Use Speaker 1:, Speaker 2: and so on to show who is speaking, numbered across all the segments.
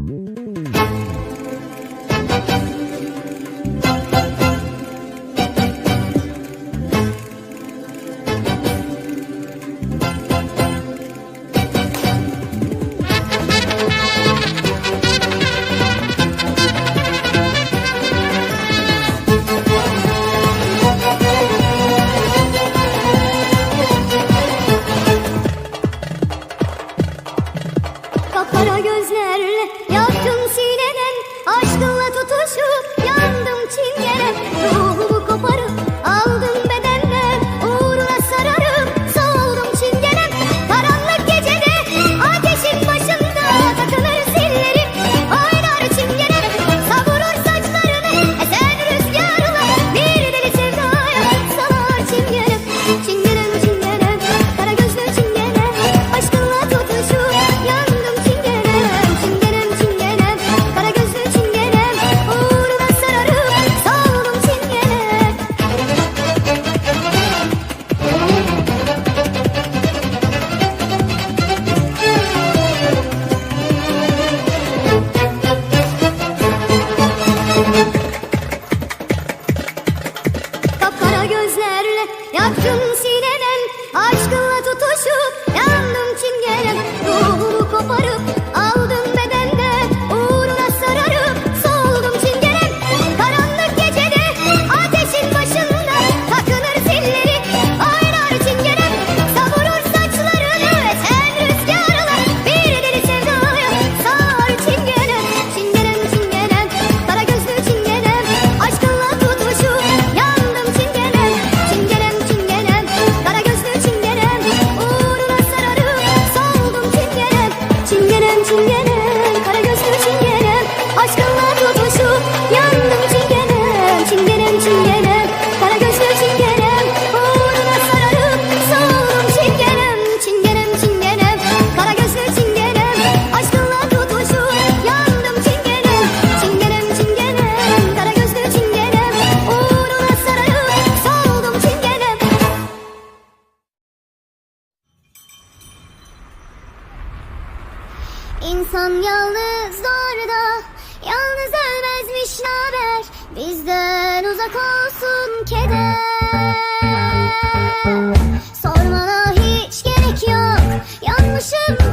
Speaker 1: Música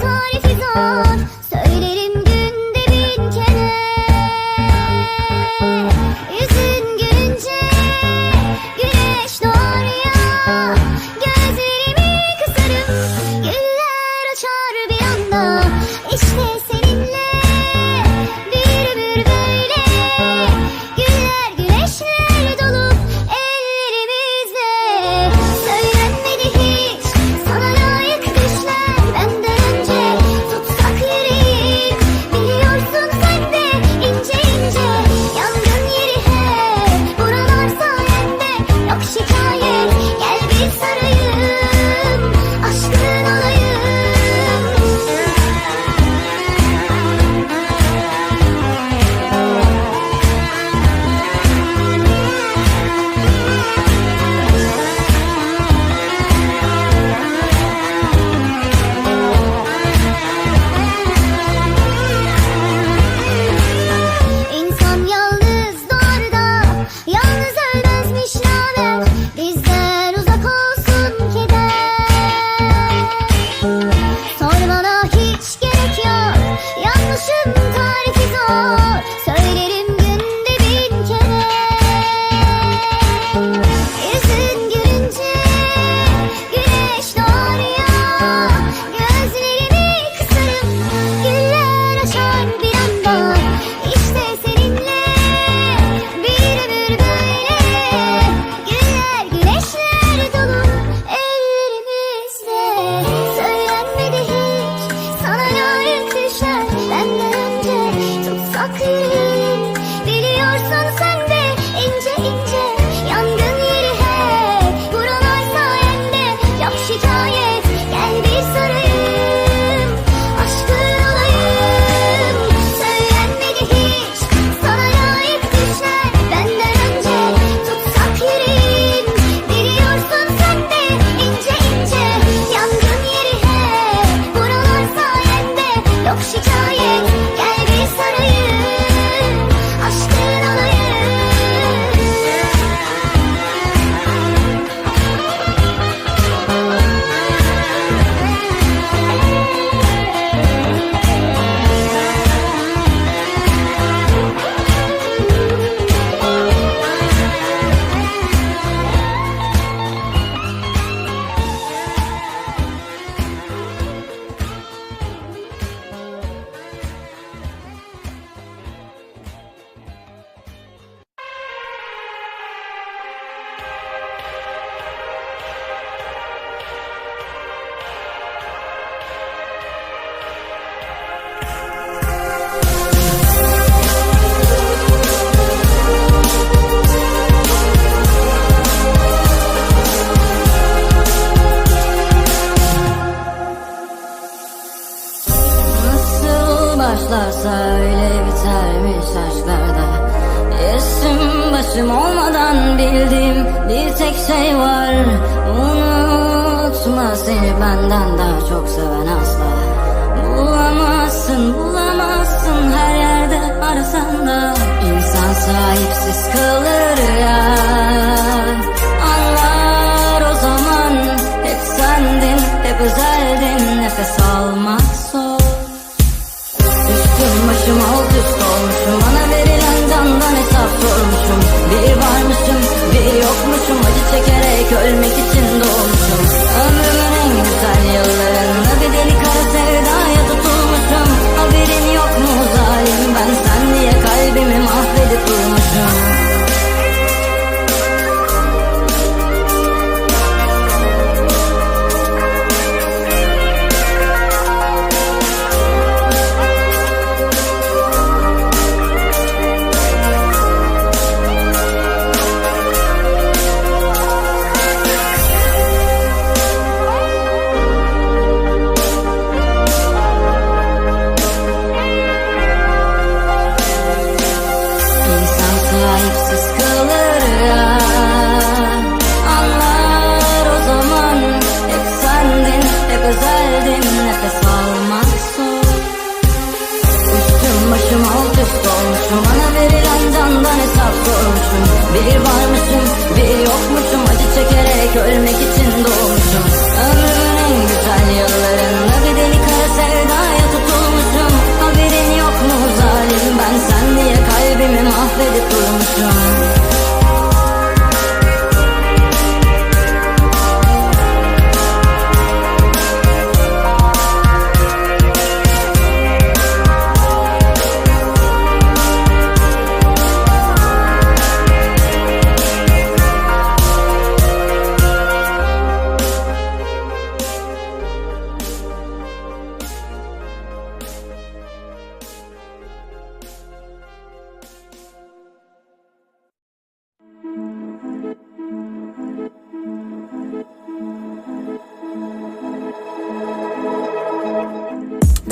Speaker 1: zor,
Speaker 2: if it's on.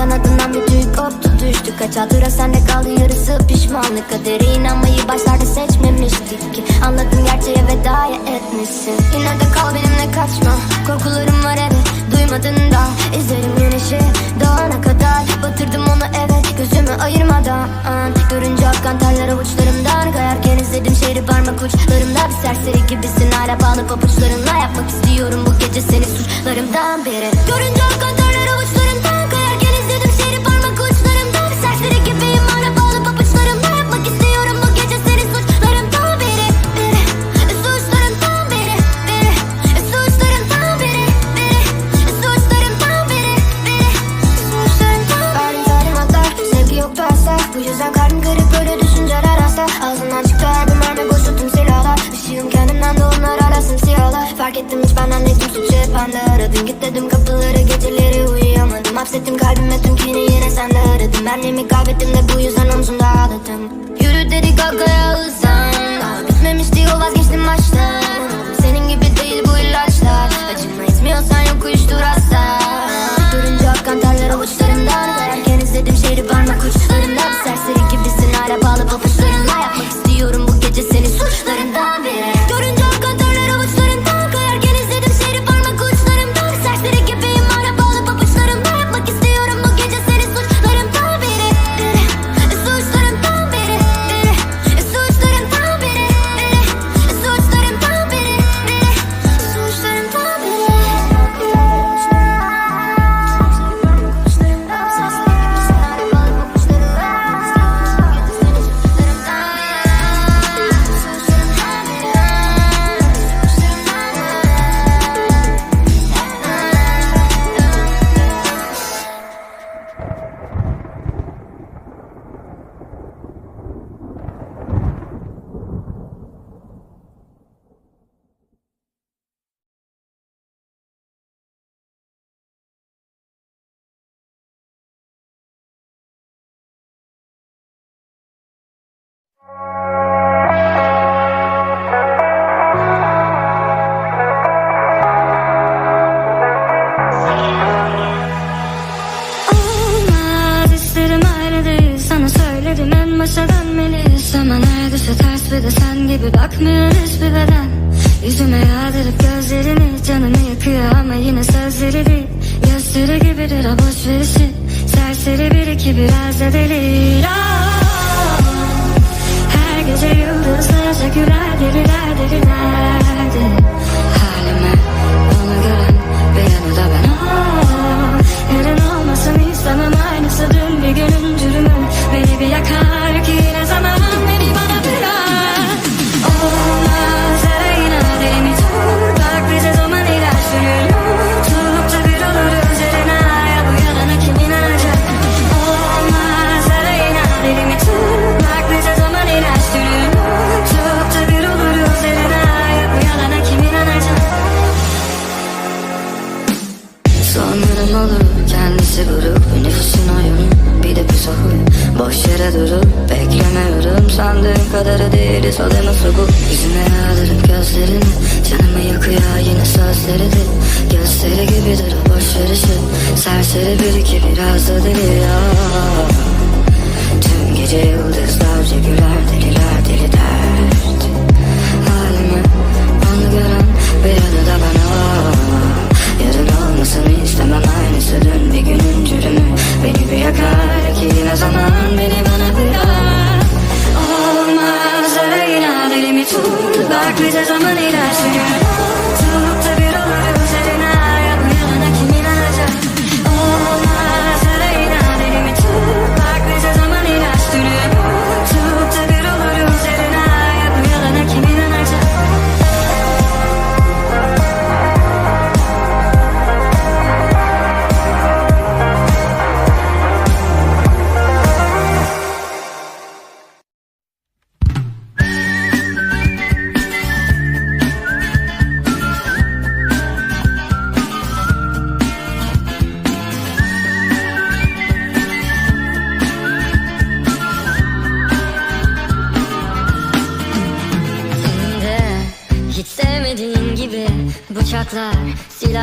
Speaker 3: kanadından bir tüy koptu düştü Kaç hatıra sende kaldı yarısı pişmanlık. Kaderi inanmayı başlarda seçmemiştik ki. Anladım gerçeğe vedaya etmişsin. Yine de kal benimle kaçma. Korkularım var evet duymadın da. İzlerim güneşi dağına kadar. Batırdım onu eve gözümü ayırmadan. Görünce akan terler avuçlarımdan Kayarken izledim şehri parmak uçlarımda. Bir serseri gibisin hala bağlı papuçlarınla Yapmak istiyorum. Bu gece seni suçlarımdan beri. Görünce Kilitledim kapıları geceleri uyuyamadım. Hapsettim kalbime tüm kini yine sende aradım Ben mi kaybettim de bu yüzden omzumda ağladım. Yürü dedi kalkaya Hayallerim en başa dönmeliyiz. Ama neredeyse ters bir
Speaker 2: de sen gibi bakmıyor hiçbir beden. Yüzüme yağdırıp gözlerini Canımı yakıyor ama yine sözleri değil. Gösteri gibidir o boşverişi. Serseri bir iki biraz da deli. Ah, her gece yıldızlarca güler deliler delilerdi Halime onu gören ve yanı da ben. Ah, oh, Yarın olmasın istemem aynısı dün bir günü. Maybe I can't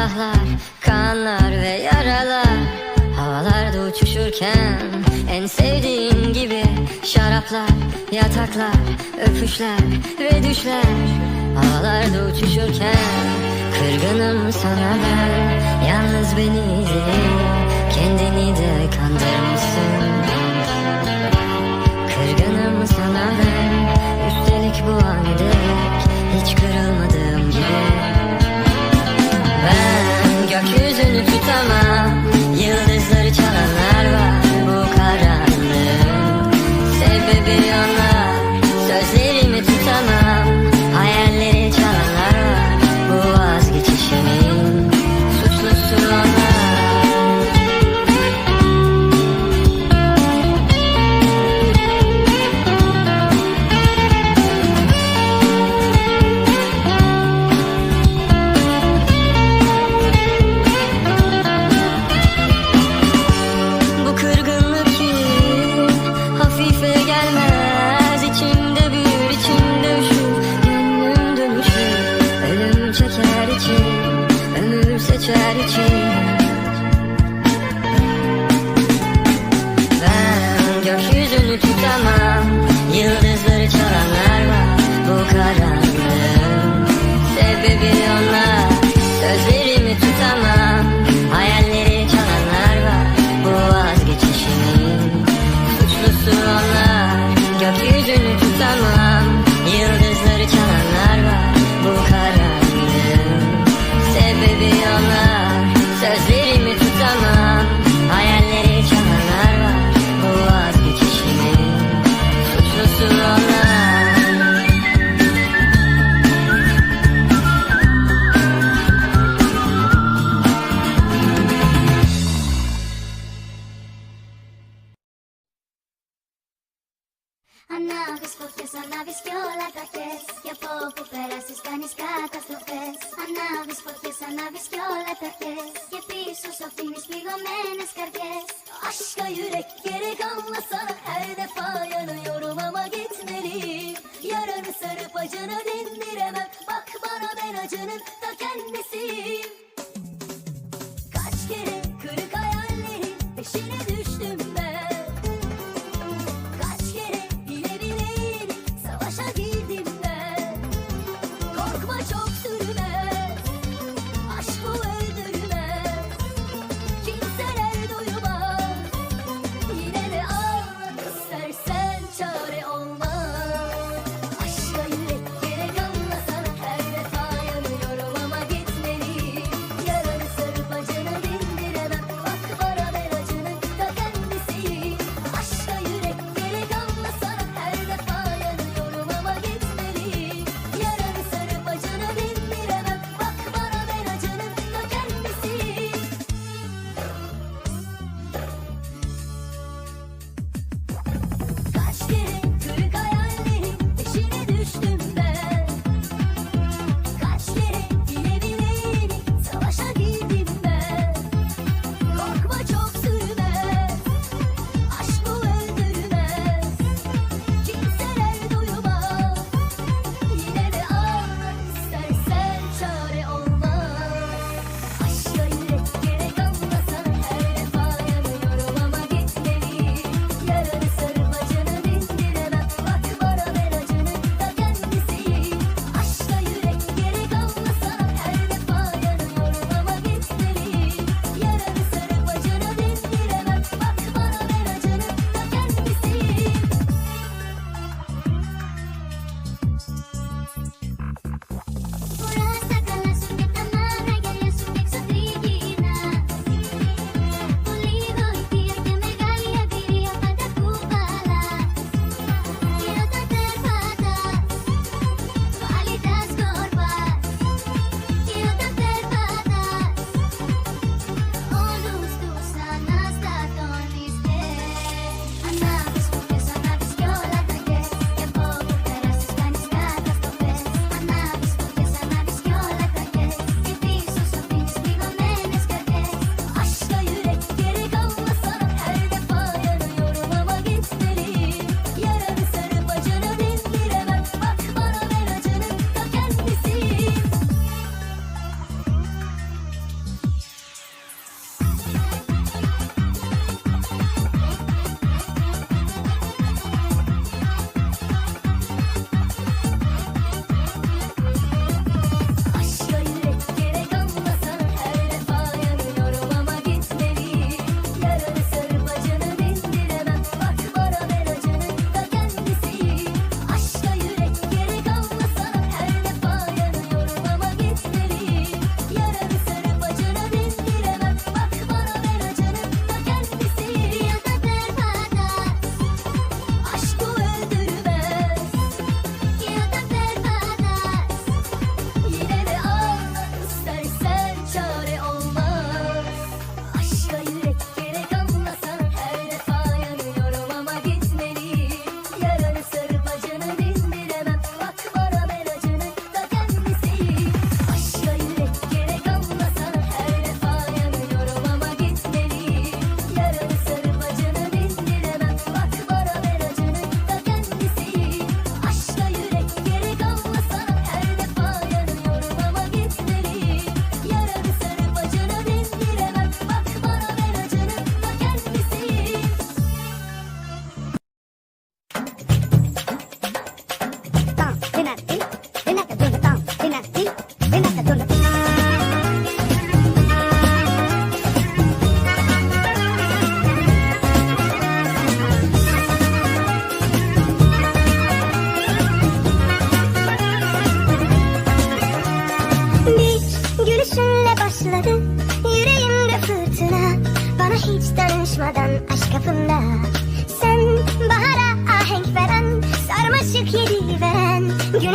Speaker 2: siyahlar Kanlar ve yaralar. Havalarda uçuşurken En sevdiğin gibi Şaraplar, yataklar Öpüşler ve düşler. Havalarda uçuşurken Kırgınım sana ben. Yalnız beni izle Kendini de kandırmışsın Kırgınım sana ben. Üstelik bu an
Speaker 4: strategy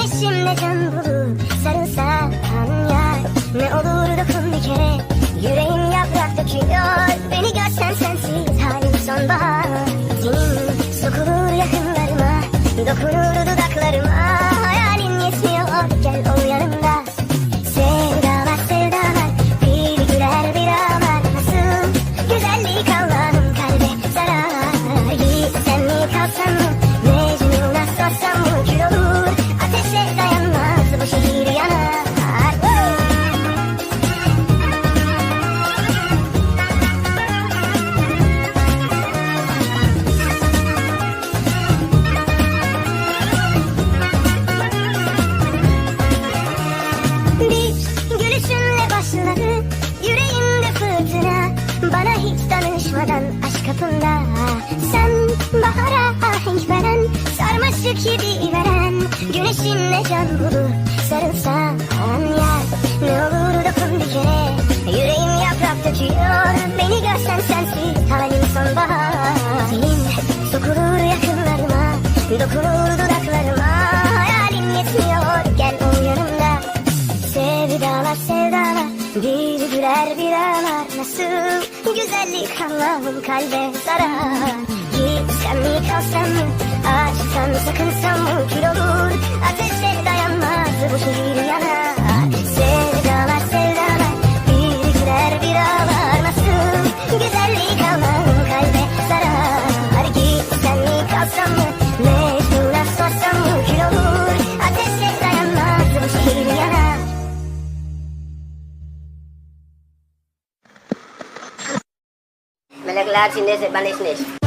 Speaker 4: Güneşinle bulup sarılsan ya Ne olur dokun bir kere Yüreğim yaprak döküyor Beni görsen sensiz halim sonbahar. Senin sokulur yakınlarıma Dokunur nasıl Güzellik anlamın kalbe zarar Gitsem mi kalsam mı Aşksam sakınsam mümkün olur Ateşe dayanmaz bu şehir yanar
Speaker 5: Latinese, man ist nicht.